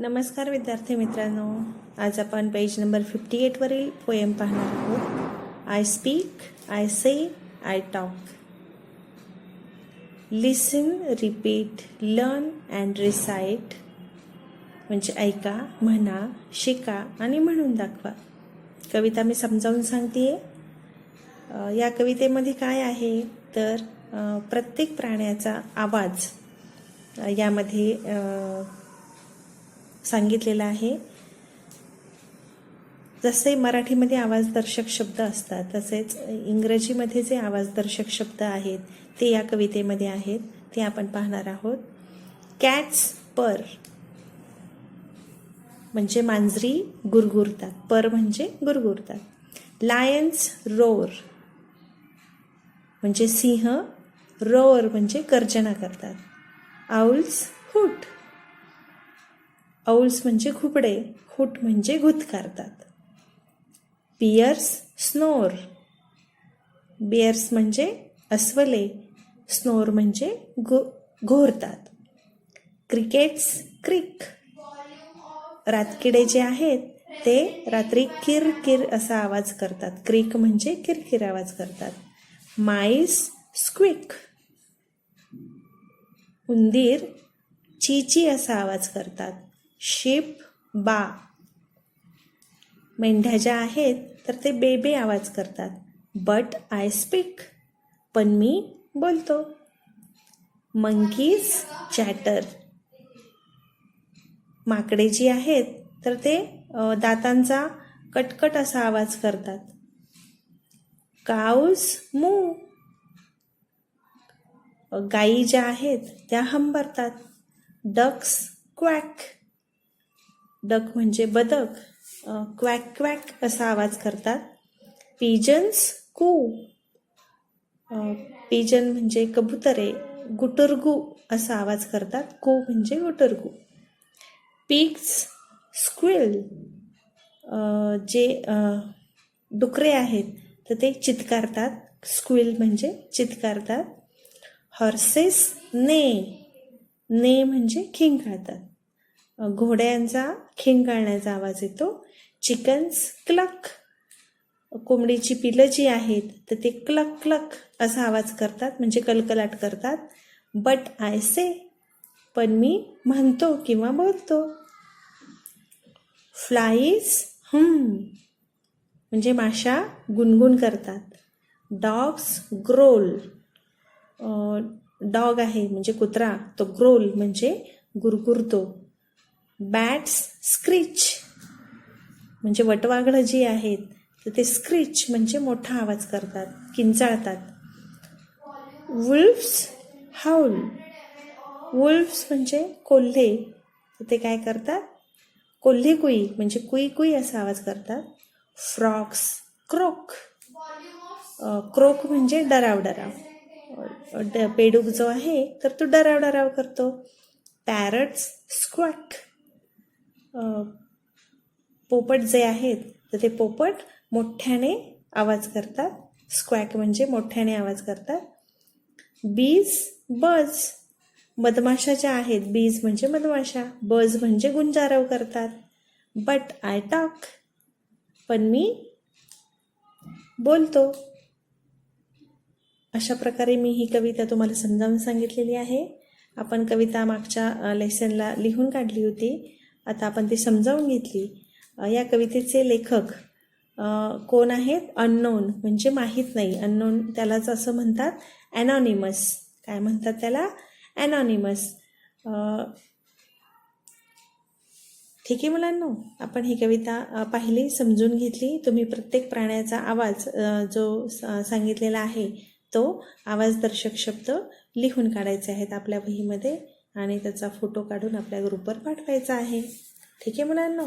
नमस्कार विद्यार्थी मित्रांनो. आज आपण पेज नंबर फिफ्टी एटवरील पोएम पाहणार आहोत. I speak I say I talk listen repeat learn and recite म्हणजे ऐका म्हणा शिका आणि म्हणून दाखवा. कविता मी समजावून सांगते या कवितेमध्ये काय आहे? तर प्रत्येक प्राण्याचा आवाज यामध्ये सांगितलेलं आहे. जसे मराठीमध्ये आवाजदर्शक शब्द असतात तसेच इंग्रजीमध्ये जे आवाजदर्शक शब्द आहेत ते या कवितेमध्ये आहेत ते आपण पाहणार आहोत. कॅट्स पर म्हणजे मांजरी गुरगुरतात. पर म्हणजे गुरगुरतात. लायन्स रोर म्हणजे सिंह रोअर म्हणजे गर्जना करतात. आउल्स हुट औल्स म्हणजे खुपडे हुट म्हणजे घुतकारतात. पियर्स स्नोर बियर्स म्हणजे अस्वले स्नोर म्हणजे घो घोरतात. क्रिकेट्स क्रिक रातकिडे जे आहेत ते रात्री किर किर असा आवाज करतात. क्रिक म्हणजे किरकिर आवाज करतात. माईस स्क्विक उंदीर चीची असा आवाज करतात. शिप बा. मेंढ्या ज्या आहेत तर ते बेबे आवाज करतात. बट आय स्पीक पण मी बोलतो. मंकीज चॅटर माकडे जी आहेत तर ते दातांचा कटकट असा आवाज करतात. काऊस मू गायी ज्या आहेत त्या हंबरतात. डक्स क्वॅक डक म्हणजे बदक. क्वॅक क्वॅक असा आवाज करतात. पिजन्स कू. पिजन म्हणजे कबुतरे. गुटुरगू असा आवाज करतात. कू म्हणजे गुटुरगू. Pigs squill. जे डुकरे आहेत तर ते चितकारतात. स्क्विल म्हणजे चितकारतात. हॉर्सेस ने. ने म्हणजे खिंगाळतात अ, घोड्यांचा खिंगाळण्याचा आवाज येतो. Chickens cluck. कोंबडीची पिलं जी आहेत तर ते क्लक क्लक असा आवाज करतात म्हणजे कलकलाट करतात. बट आय से पण मी म्हणतो किंवा बोलतो. फ्लाईज हम hmm. म्हणजे माशा गुणगुण करतात. डॉग्स ग्रोल डॉग आहे म्हणजे कुत्रा तो ग्रोल म्हणजे गुरगुरतो. बॅट्स स्क्रिच म्हणजे वटवाघळं जी आहेत तर ते स्क्रिच म्हणजे मोठा आवाज करतात किंचाळतात. वुल्फ्स हाऊल वुल्फ्स म्हणजे कोल्हे. तर ते काय करतात? कोल्हे कुई म्हणजे कुई कुई असा आवाज करतात. फ्रॉक्स क्रोक क्रोक म्हणजे डराव डराव. ड पेडूक जो आहे तर तो डराव डराव करतो. पॅरट्स स्क्वॅक पोपट जे आहेत तर ते पोपट मोठ्याने आवाज करतात. स्क्वॅक म्हणजे मोठ्याने आवाज करतात. बीज बज मधमाशा ज्या आहेत बीज म्हणजे मधमाशा. बज म्हणजे गुंजारव करतात. बट आय टॉक पण मी बोलतो. अशा प्रकारे मी ही कविता तुम्हाला समजावून सांगितलेली आहे. आपण कविता मागच्या लेसनला लिहून काढली होती. आता आपण ती समजावून घेतली. या कवितेचे लेखक कोण आहेत? अननोन म्हणजे माहीत नाही. अननोन त्यालाच असं म्हणतात ॲनॉनिमस काय म्हणतात त्याला? ॲनॉनिमस ठीक आहे मुलांनो? आपण ही कविता पाहिली समजून घेतली. तुम्ही प्रत्येक प्राण्याचा आवाज जो सांगितलेला आहे तो आवाजदर्शक शब्द लिहून काढायचे आहेत आपल्या वहीमध्ये आणि त्याचा फोटो काढून आपल्या ग्रुपवर पाठवायचा आहे. ठीक आहे मुलांना?